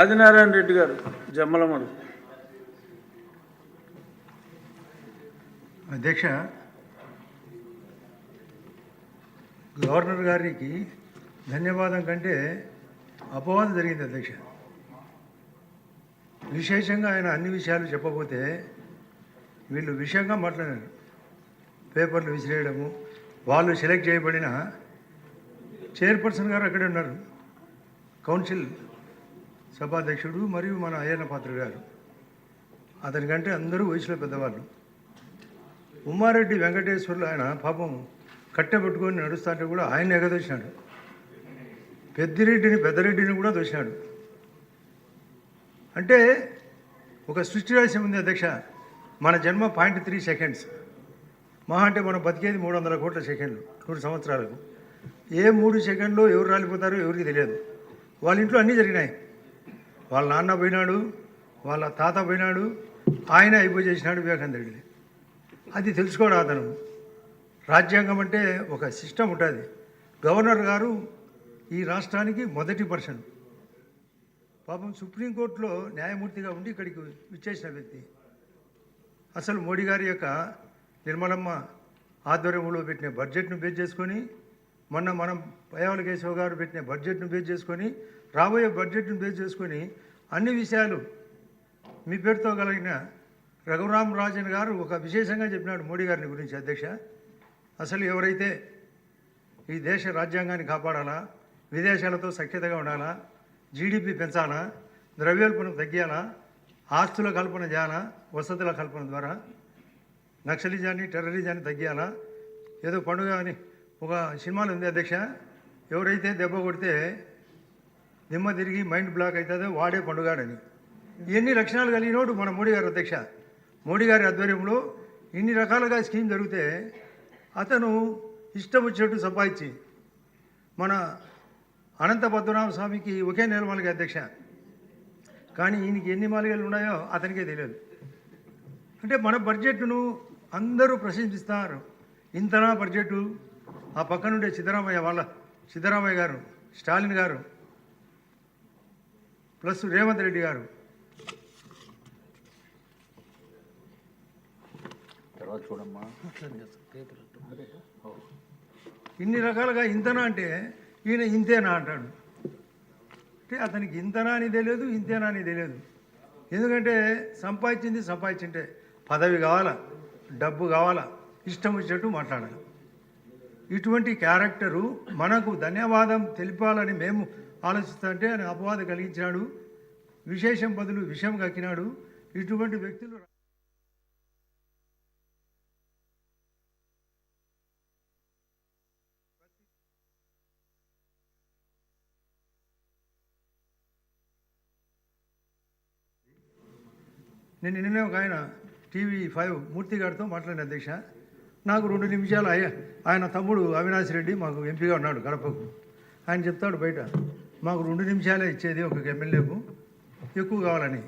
ఆదినారాయణ రెడ్డి గారు జమ్మలమడు. అధ్యక్ష గవర్నర్ గారికి ధన్యవాదం కంటే అపవాదం జరిగింది అధ్యక్ష. విశేషంగా ఆయన అన్ని విషయాలు చెప్పబోతే వీళ్ళు విషయంగా మాట్లాడారు. పేపర్లు విసిరేయడము వాళ్ళు సెలెక్ట్ చేయబడిన చైర్పర్సన్ గారు అక్కడే ఉన్నారు. కౌన్సిల్ సభాధ్యక్షుడు మరియు మన అయ్యన్న పాత్ర గారు. అతనికంటే అందరూ వయసులో పెద్దవాళ్ళు. ఉమ్మారెడ్డి వెంకటేశ్వర్లు ఆయన పాపం కట్టెపెట్టుకొని నడుస్తుంటే కూడా ఆయన ఎగదోసినాడు. పెద్దిరెడ్డిని పెద్దరెడ్డిని కూడా దోసినాడు. అంటే ఒక సృష్టి రాశి ఉంది అధ్యక్ష. మన జన్మ పాయింట్ త్రీ సెకండ్స్. మహా అంటే మనం బతికేది మూడు వందల కోట్ల సెకండ్లు నూరు సంవత్సరాలకు. ఏ మూడు సెకండ్లో ఎవరు రాలిపోతారో ఎవరికి తెలియదు. వాళ్ళ ఇంట్లో అన్నీ జరిగినాయి. వాళ్ళ నాన్న పోయినాడు వాళ్ళ తాత పోయినాడు ఆయన అయిపోయి చేసినాడు వివేకానంద రెడ్డి. అది తెలుసుకోవడం అతను? రాజ్యాంగం అంటే ఒక సిస్టమ్ ఉంటుంది. గవర్నర్ గారు ఈ రాష్ట్రానికి మొదటి పర్సన్. పాపం సుప్రీంకోర్టులో న్యాయమూర్తిగా ఉండి ఇక్కడికి విచ్చేసిన వ్యక్తి. అసలు మోడీ గారి యొక్క నిర్మలమ్మ ఆధ్వర్యంలో పెట్టిన బడ్జెట్ను బేస్ చేసుకొని మొన్న మనం పయావల కేశవ్ గారు పెట్టిన బడ్జెట్ను బేస్ చేసుకొని రాబోయే బడ్జెట్ను బేస్ చేసుకొని అన్ని విషయాలు మీ పేరుతో కలిగిన రఘురామ్ రాజన్ గారు ఒక విశేషంగా చెప్పినాడు మోడీ గారిని గురించి అధ్యక్ష. అసలు ఎవరైతే ఈ దేశ రాజ్యాంగాన్ని కాపాడాలా విదేశాలతో సఖ్యతగా ఉండాలా జీడిపి పెంచాలా ద్రవ్యోల్బణం తగ్గియాలా ఆస్తుల కల్పన చేయాలా వసతుల కల్పన ద్వారా నక్సలిజాన్ని టెర్రరిజాన్ని తగ్గియాలా ఏదో పండుగ అని ఒక సినిమాలు ఉంది అధ్యక్ష. ఎవరైతే దెబ్బ కొడితే దిమ్మ తిరిగి మైండ్ బ్లాక్ అవుతుందో వాడే పండుగాడని ఎన్ని లక్షణాలు కలిగినోడు మన మోడీ గారు అధ్యక్ష. మోడీ గారి ఆధ్వర్యంలో ఇన్ని రకాలుగా స్కీమ్ జరిగితే అతను ఇష్టం వచ్చినట్టు సంపాదించి మన అనంత పద్మనాభ స్వామికి ఒకే నెలమాలిక అధ్యక్ష. కానీ ఈయనకి ఎన్ని మాలికలు ఉన్నాయో అతనికే తెలియదు. అంటే మన బడ్జెట్ను అందరూ ప్రశంసిస్తారు. ఇంతనా బడ్జెట్ ఆ పక్కనుండే సిద్ధరామయ్య వాళ్ళ సిద్ధరామయ్య గారు స్టాలిన్ గారు ప్లస్ రేవంత్ రెడ్డి గారు. తర్వాత చూడమ్మా. ఇన్ని రకాలుగా ఇంతనా అంటే ఈయన ఇంతేనా అంటాడు. అంటే అతనికి ఇంతనా అని తెలియదు ఇంతేనా అని తెలియదు. ఎందుకంటే సంపాదించింది సంపాదించింటే పదవి కావాలా డబ్బు కావాలా ఇష్టం వచ్చినట్టు మాట్లాడాలి. ఇటువంటి క్యారెక్టరు మనకు ధన్యవాదం తెలిపాలని మేము ఆలోచిస్తుంటే ఆయన అపవాదం కలిగించినాడు. విశేషం బదులు విషయం కక్కినాడు. ఇటువంటి వ్యక్తులు నేను నిన్నే ఒక ఆయన టీవీ ఫైవ్ మూర్తి గారితో మాట్లాడిన అధ్యక్ష. నాకు రెండు నిమిషాలు అయ్యా. ఆయన తమ్ముడు అవినాష్ రెడ్డి మాకు ఎంపీగా ఉన్నాడు కడపకు. ఆయన చెప్తాడు బయట మాకు రెండు నిమిషాలే ఇచ్చేది ఒక ఎమ్మెల్యేకు ఎక్కువ కావాలని.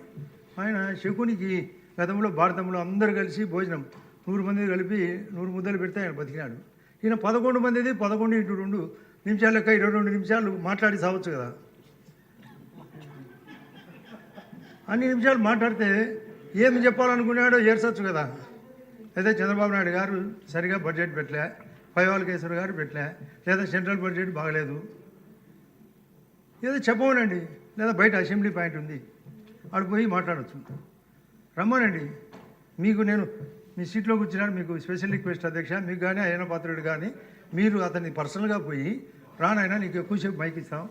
ఆయన శకునికి గతంలో భారతంలో అందరూ కలిసి భోజనం నూరు మంది కలిపి నూరు ముద్దలు పెడితే ఆయన బతికినాడు. ఈయన పదకొండు మందిది పదకొండు ఇంటూ రెండు నిమిషాలు లెక్క ఇరవై రెండు నిమిషాలు మాట్లాడి సావచ్చు కదా. అన్ని నిమిషాలు మాట్లాడితే ఏమి చెప్పాలనుకున్నాడో ఏర్చచ్చు కదా. అయితే చంద్రబాబు నాయుడు గారు సరిగా బడ్జెట్ పెట్టలే పైవాలకేశ్వర గారు పెట్టలే లేదా సెంట్రల్ బడ్జెట్ బాగలేదు. ఏదో చెప్పమనండి లేదా బయట అసెంబ్లీ పాయింట్ ఉంది ఆడు పోయి మాట్లాడచ్చు. రమ్మనండి మీకు నేను మీ సీట్లో కూర్చున్నాను మీకు స్పెషల్ రిక్వెస్ట్ అధ్యక్ష మీకు కానీ అయిన పాత్రుడు కానీ మీరు అతన్ని పర్సనల్గా పోయి రానైనా నీకు ఎక్కువసేపు మైక్ ఇస్తాం.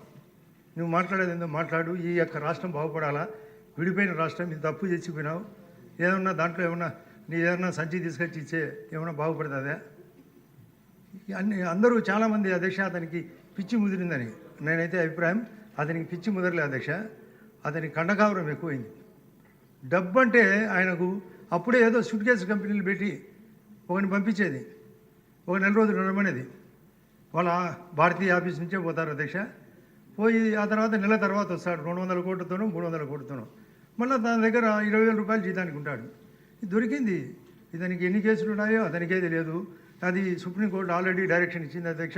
నువ్వు మాట్లాడేది ఏందో మాట్లాడు ఈ యొక్క రాష్ట్రం బాగుపడాలా విడిపోయిన రాష్ట్రం ఇది తప్పు చేసిపోయినావు ఏమన్నా దాంట్లో ఏమన్నా నీ ఏదైనా సంచి తీసుకొచ్చి ఇచ్చే ఏమైనా బాగుపడుతుందా? అన్ని అందరూ చాలామంది అధ్యక్ష అతనికి పిచ్చి ముదిరిందని నేనైతే అభిప్రాయం. అతనికి పిచ్చి ముదరలే అధ్యక్ష. అతనికి కండకావరం ఎక్కువైంది. డబ్బు అంటే ఆయనకు అప్పుడే ఏదో సూట్ కేసు కంపెనీలు పెట్టి ఒకరిని పంపించేది. ఒక నెల రోజులు ఉండమనేది. వాళ్ళ భారతీయ ఆఫీస్ నుంచే పోతారు అధ్యక్ష. పోయి ఆ తర్వాత నెల తర్వాత వస్తాడు. రెండు వందల కోట్లతోనూ మూడు వందల కోట్లతోనూ. మళ్ళీ దాని దగ్గర ఇరవై వేల రూపాయలు జీతానికి ఉంటాడు. దొరికింది. ఇతనికి ఎన్ని కేసులు ఉన్నాయో అతనికే తెలియదు. అది సుప్రీంకోర్టు ఆల్రెడీ డైరెక్షన్ ఇచ్చింది అధ్యక్ష.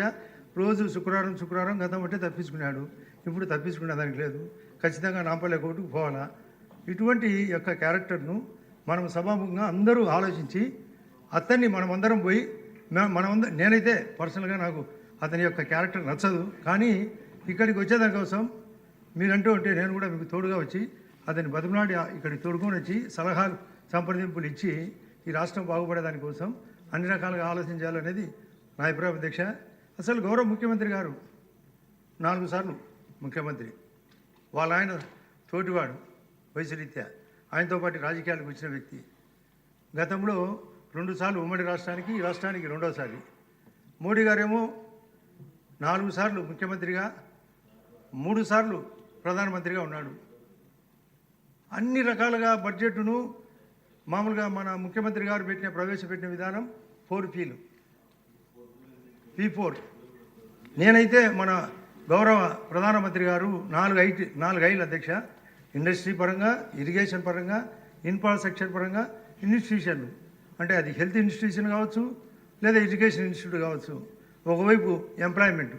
రోజు శుక్రవారం శుక్రవారం గతం అంటే తప్పించుకున్నాడు. ఇప్పుడు తప్పించుకునే దానికి లేదు. ఖచ్చితంగా నాంపల్లె కోర్టుకు పోవాలా? ఇటువంటి యొక్క క్యారెక్టర్ను మనం సభాముఖంగా అందరూ ఆలోచించి అతన్ని మనమందరం పోయి మనమంద నేనైతే పర్సనల్గా నాకు అతని యొక్క క్యారెక్టర్ నచ్చదు. కానీ ఇక్కడికి వచ్చేదానికోసం మీరంటూ ఉంటే నేను కూడా మీకు తోడుగా వచ్చి అతన్ని బతుకునాడి ఇక్కడికి తోడుకొని వచ్చి సలహాలు సంప్రదింపులు ఇచ్చి ఈ రాష్ట్రం బాగుపడే దానికోసం అన్ని రకాలుగా ఆలోచించాలనేది నా అభిప్రాయం అధ్యక్ష అసలు గౌరవ ముఖ్యమంత్రి గారు నాలుగు సార్లు ముఖ్యమంత్రి వాళ్ళ ఆయన తోటివాడు వయసు రీత్యా ఆయనతో పాటు రాజకీయాలకు వచ్చిన వ్యక్తి. గతంలో రెండుసార్లు ఉమ్మడి రాష్ట్రానికి ఈ రాష్ట్రానికి రెండోసారి. మోడీ గారేమో నాలుగు సార్లు ముఖ్యమంత్రిగా మూడు సార్లు ప్రధానమంత్రిగా ఉన్నాడు. అన్ని రకాలుగా బడ్జెట్ను మామూలుగా మన ముఖ్యమంత్రి గారు పెట్టిన ప్రవేశపెట్టిన విధానం ఫోర్ పీలు పీ ఫోర్ నేనైతే మన గౌరవ ప్రధానమంత్రి గారు నాలుగు ఐటీ నాలుగు ఐదు అధ్యక్ష. ఇండస్ట్రీ పరంగా ఇరిగేషన్ పరంగా ఇన్ఫ్రాస్ట్రక్చర్ పరంగా ఇన్స్టిట్యూషన్లు. అంటే అది హెల్త్ ఇన్స్టిట్యూషన్ కావచ్చు లేదా ఎడ్యుకేషన్ ఇన్స్టిట్యూట్ కావచ్చు. ఒకవైపు ఎంప్లాయ్మెంట్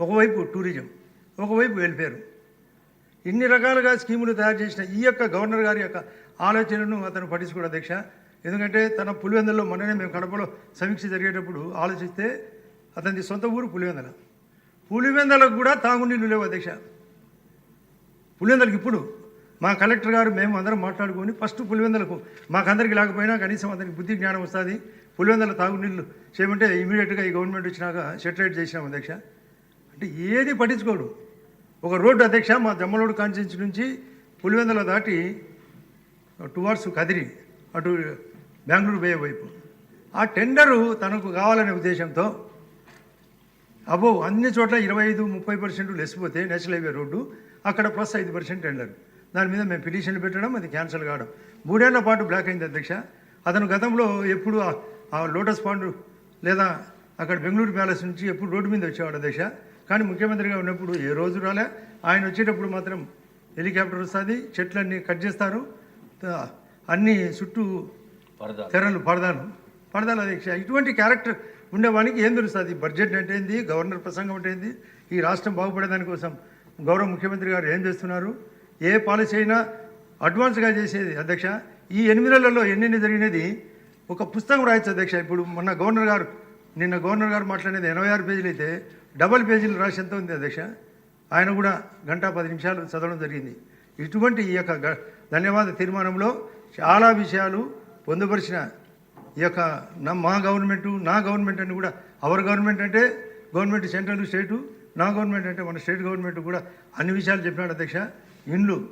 ఒకవైపు టూరిజం ఒకవైపు వెల్ఫేర్. ఇన్ని రకాలుగా స్కీములు తయారు చేసిన ఈ యొక్క గవర్నర్ గారి యొక్క ఆలోచనను అతను పట్టించుకోడు అధ్యక్ష. ఎందుకంటే తన పులివెందల్లో మొన్ననే మేము కడపలో సమీక్ష జరిగేటప్పుడు ఆలోచిస్తే అతని సొంత ఊరు పులివెందల. పులివెందలకు కూడా తాగునీళ్ళు లేవు అధ్యక్ష. పులివెందలకు ఇప్పుడు మా కలెక్టర్ గారు మేము అందరం మాట్లాడుకొని ఫస్ట్ పులివెందలకు మాకందరికి లేకపోయినా కనీసం అతనికి బుద్ధి జ్ఞానం వస్తుంది. పులివెందల తాగునీళ్ళు చేయమంటే ఇమీడియట్గా ఈ గవర్నమెంట్ వచ్చినాక సెటిలైట్ చేసినాం అధ్యక్ష. అంటే ఏది పట్టించుకోడు. ఒక రోడ్డు అధ్యక్ష మా జమ్మలోడు కాన్స్టిట్యూన్సీ నుంచి పులివెందల దాటి టువార్డ్స్ కదిరి అటు బెంగళూరు పోయే వైపు. ఆ టెండరు తనకు కావాలనే ఉద్దేశంతో అబో అన్ని చోట్ల ఇరవై ఐదు ముప్పై పర్సెంట్ లెసిపోతే నేషనల్ హైవే రోడ్డు అక్కడ ప్లస్ ఐదు పర్సెంట్ టెండర్. దాని మీద మేము పిటిషన్ పెట్టడం అది క్యాన్సిల్ కావడం. మూడేళ్ళ పాటు బ్లాక్ అయింది అధ్యక్ష. అతను గతంలో ఎప్పుడు ఆ- లోటస్ పాండ్ లేదా అక్కడ బెంగళూరు ప్యాలెస్ నుంచి ఎప్పుడు రోడ్డు మీద వచ్చేవాడు అధ్యక్ష. కానీ ముఖ్యమంత్రిగా ఉన్నప్పుడు ఏ రోజు రాలే. ఆయన వచ్చేటప్పుడు మాత్రం హెలికాప్టర్ వస్తుంది చెట్లన్నీ కట్ చేస్తారు. అన్ని చుట్టూ తెరలు పరదాలు. పరదాలు అధ్యక్ష ఇటువంటి క్యారెక్టర్ ఉండేవానికి ఏం తెలుస్తుంది బడ్జెట్ అంటే ఏంది? గవర్నర్ ప్రసంగం అంటే ఏంది? ఈ రాష్ట్రం బాగుపడేదాని కోసం గౌరవ ముఖ్యమంత్రి గారు ఏం చేస్తున్నారు? ఏ పాలసీ అయినా అడ్వాన్స్గా చేసేది. అధ్యక్ష ఈ ఎనిమిది నెలల్లో ఎన్నెన్ని జరిగినది? ఒక పుస్తకం రాయొచ్చు అధ్యక్ష. ఇప్పుడు మొన్న గవర్నర్ గారు నిన్న గవర్నర్ గారు మాట్లాడేది ఎనభై ఆరు పేజీలు అయితే డబల్ పేజీలు రాసి ఎంత ఉంది అధ్యక్ష? ఆయన కూడా గంట పది నిమిషాలు చదవడం జరిగింది. ఇటువంటి ఈ యొక్క ధన్యవాద తీర్మానంలో చాలా విషయాలు పొందుపరిచిన ఈ యొక్క నా మా గవర్నమెంటు నా గవర్నమెంట్ అని కూడా అవర్ గవర్నమెంట్ అంటే గవర్నమెంట్ సెంట్రల్ స్టేటు నా గవర్నమెంట్ అంటే మన స్టేట్ గవర్నమెంట్ కూడా అన్ని విషయాలు చెప్పినాడు అధ్యక్ష. ఇండ్లు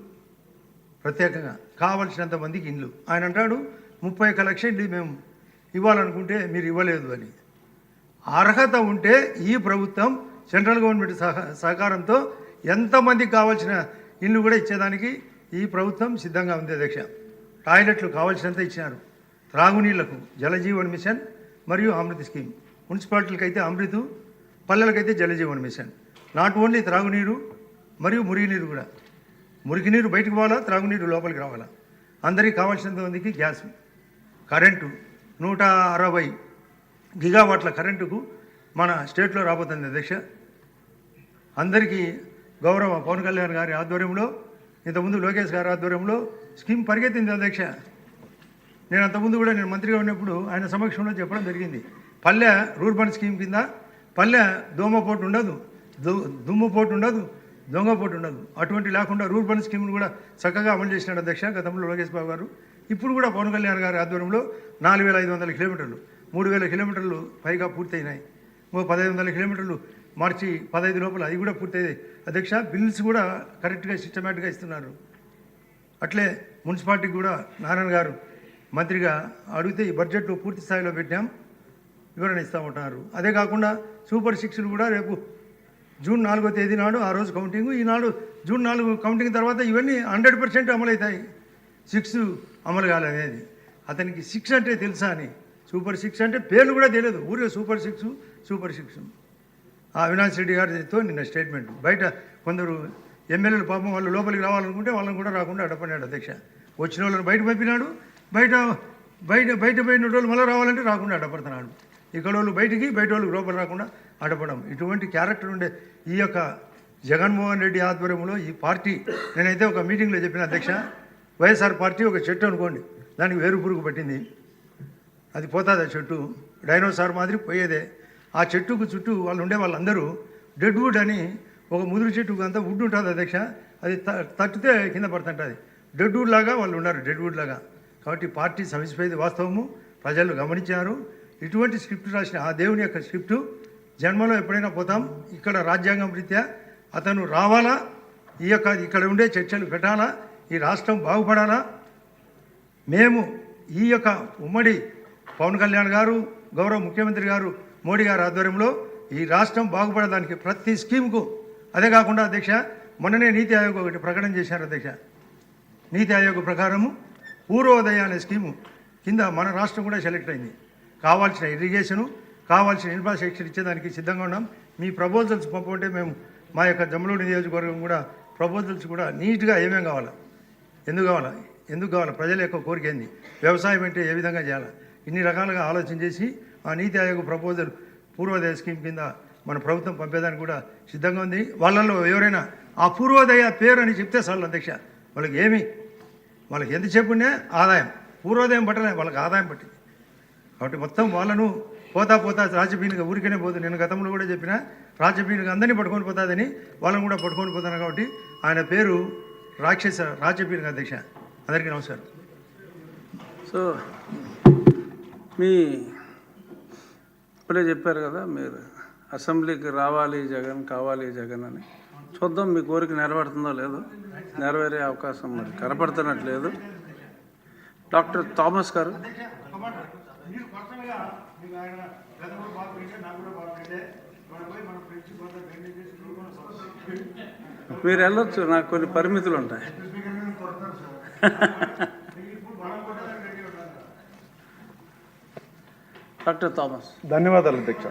ప్రత్యేకంగా కావలసినంత మందికి ఇండ్లు. ఆయన అంటాడు ముప్పై ఒక్క లక్ష ఇండ్లు మేము ఇవ్వాలనుకుంటే మీరు ఇవ్వలేదు అని. అర్హత ఉంటే ఈ ప్రభుత్వం సెంట్రల్ గవర్నమెంట్ సహ సహకారంతో ఎంతమందికి కావాల్సిన ఇల్లు కూడా ఇచ్చేదానికి ఈ ప్రభుత్వం సిద్ధంగా ఉంది అధ్యక్ష. టాయిలెట్లు కావాల్సినంత ఇచ్చినారు. త్రాగునీళ్ళకు జలజీవన్ మిషన్ మరియు అమృత్ స్కీమ్. మున్సిపాలిటీలకు అయితే అమృతు పల్లెలకైతే జలజీవన్ మిషన్. నాట్ ఓన్లీ త్రాగునీరు మరియు మురుగునీరు కూడా. మురికి నీరు బయటకు పోవాలా త్రాగునీరు లోపలికి రావాలా? అందరికీ కావాల్సినంత మందికి గ్యాస్ కరెంటు. నూట అరవై గిగావాట్ల కరెంటుకు మన స్టేట్లో రాబోతుంది అధ్యక్ష. అందరికీ గౌరవ పవన్ కళ్యాణ్ గారి ఆధ్వర్యంలో ఇంతకుముందు లోకేష్ గారి ఆధ్వర్యంలో స్కీమ్ పరిగెత్తింది అధ్యక్ష. నేను అంతకుముందు కూడా నేను మంత్రిగా ఉన్నప్పుడు ఆయన సమక్షంలో చెప్పడం జరిగింది. పల్లె రూర్బన్ స్కీమ్ కింద పల్లె దోమపోటు ఉండదు దుమ్ముపోటు ఉండదు దొంగపోటు ఉండదు. అటువంటి లేకుండా రూర్బన్ స్కీమ్ను కూడా చక్కగా అమలు చేసినాడు అధ్యక్ష గతంలో లోకేష్ బాబు గారు. ఇప్పుడు కూడా పవన్ కళ్యాణ్ గారి ఆధ్వర్యంలో నాలుగు వేల ఐదు వందల కిలోమీటర్లు మూడు వేల కిలోమీటర్లు పైగా పూర్తయినాయి. ఓ పదహైదు వందల కిలోమీటర్లు మార్చి పదహైదు లోపల అది కూడా పూర్తయ్యాయి అధ్యక్ష బిల్స్ కూడా కరెక్ట్గా సిస్టమేటిక్గా ఇస్తున్నారు. అట్లే మున్సిపాలిటీకి కూడా నారాయణ గారు మంత్రిగా అడిగితే ఈ బడ్జెట్లో పూర్తి స్థాయిలో పెట్టాం వివరణ ఇస్తామంటున్నారు అదే కాకుండా సూపర్ సిక్స్లు కూడా రేపు జూన్ నాలుగో తేదీ నాడు ఆ రోజు కౌంటింగ్ ఈనాడు జూన్ నాలుగు కౌంటింగ్ తర్వాత ఇవన్నీ హండ్రెడ్ పర్సెంట్ అమలవుతాయి. సిక్స్ అమలు కాలనేది అతనికి సిక్స్ అంటే తెలుసా అని. సూపర్ సిక్స్ అంటే పేర్లు కూడా తెలియదు. ఊరిలో సూపర్ సిక్స్ సూపర్ సిక్స్. ఆ అవినాష్ రెడ్డి గారితో నిన్న స్టేట్మెంట్. బయట కొందరు ఎమ్మెల్యేలు పాపం వాళ్ళు లోపలికి రావాలనుకుంటే వాళ్ళని కూడా రాకుండా అడ్డపడినాడు అధ్యక్ష. వచ్చిన వాళ్ళని బయట పంపినాడు. బయట బయట బయట పోయిన వాళ్ళు మళ్ళీ రావాలంటే రాకుండా అడపడుతున్నాడు. ఇక్కడ వాళ్ళు బయటికి బయట వాళ్ళు లోపల రాకుండా అడపడం. ఇటువంటి క్యారెక్టర్ ఉండే ఈ యొక్క జగన్మోహన్ రెడ్డి ఆధ్వర్యంలో ఈ పార్టీ నేనైతే ఒక మీటింగ్లో చెప్పిన అధ్యక్ష వైఎస్ఆర్ పార్టీ ఒక చెట్టు అనుకోండి దానికి వేరు పురుగు పట్టింది. అది పోతుంది ఆ చెట్టు? డైనోసార్ మాదిరి పోయేదే. ఆ చెట్టుకు చుట్టూ వాళ్ళు ఉండే వాళ్ళందరూ డెడ్ వుడ్ అని ఒక ముదురు చెట్టుకు అంతా వుడ్ ఉంటుంది అధ్యక్ష. అది తట్టితే కింద పడుతుంటుంది. డెడ్ వుడ్ లాగా వాళ్ళు ఉన్నారు డెడ్ వుడ్ లాగా. కాబట్టి పార్టీ సమసిపోయేది వాస్తవము. ప్రజలు గమనించారు. ఇటువంటి స్క్రిప్ట్ రాసిన ఆ దేవుని యొక్క స్క్రిప్టు జన్మలో ఎప్పుడైనా పోతాం. ఇక్కడ రాజ్యాంగం రీత్యా అతను రావాలా? ఈ యొక్క ఇక్కడ ఉండే చర్చలు పెట్టాలా? ఈ రాష్ట్రం బాగుపడాలా? మేము ఈ యొక్క ఉమ్మడి పవన్ కళ్యాణ్ గారు గౌరవ ముఖ్యమంత్రి గారు మోడీ గారి ఆధ్వర్యంలో ఈ రాష్ట్రం బాగుపడడానికి ప్రతి స్కీమ్కు అదే కాకుండా అధ్యక్ష మొన్ననే నీతి ఆయోగ్ ఒకటి ప్రకటన చేశారు అధ్యక్ష. నీతి ఆయోగ్ ప్రకారము పూర్వోదయ అనే స్కీము కింద మన రాష్ట్రం కూడా సెలెక్ట్ అయింది. కావాల్సిన ఇరిగేషను కావాల్సిన ఇన్ఫ్రాస్ట్రక్చర్ ఇచ్చేదానికి సిద్ధంగా ఉన్నాం. మీ ప్రపోజల్స్ పంపంటే మేము మా యొక్క జమ్మలూరు నియోజకవర్గం కూడా ప్రపోజల్స్ కూడా నీట్గా ఏమేం కావాలా? ఎందుకు కావాలా? ఎందుకు కావాలా? ప్రజల యొక్క కోరిక ఏంది? వ్యవసాయం అంటే ఏ విధంగా చేయాలా? ఇన్ని రకాలుగా ఆలోచన చేసి ఆ నీతి ఆయోగ్ ప్రపోజల్ పూర్వోదయ స్కీమ్ కింద మన ప్రభుత్వం పంపేదానికి కూడా సిద్ధంగా ఉంది. వాళ్ళల్లో ఎవరైనా ఆ పూర్వోదయ పేరు అని చెప్తే చాలు అధ్యక్ష. వాళ్ళకి ఏమి? వాళ్ళకి ఎంత చెప్పునే ఆదాయం. పూర్వోదయం పట్టలే వాళ్ళకి ఆదాయం పట్టింది. కాబట్టి మొత్తం వాళ్ళను పోతా పోతా రాజపీనుగా ఊరికనే పోతుంది నేను గతంలో కూడా చెప్పిన రాజపీనుగా అందరినీ పట్టుకొని పోతుందని వాళ్ళని కూడా పట్టుకొని పోతాను కాబట్టి ఆయన పేరు రాక్షస రాజపీనుగా అధ్యక్ష. అందరికీ నమస్కారం. సో మీ ఇప్పుడే చెప్పారు కదా మీరు అసెంబ్లీకి రావాలి జగన్ కావాలి జగన్ అని. చూద్దాం మీ కోరిక నెరవేరుతుందో లేదో. నెరవేరే అవకాశం మరి కనపడుతున్నట్లేదు. డాక్టర్ థామస్ గారు. మీరు వెళ్ళొచ్చు నాకు కొన్ని పరిమితులు ఉంటాయి. Doctor Thomas. ధన్యవాదాలు అధ్యక్ష.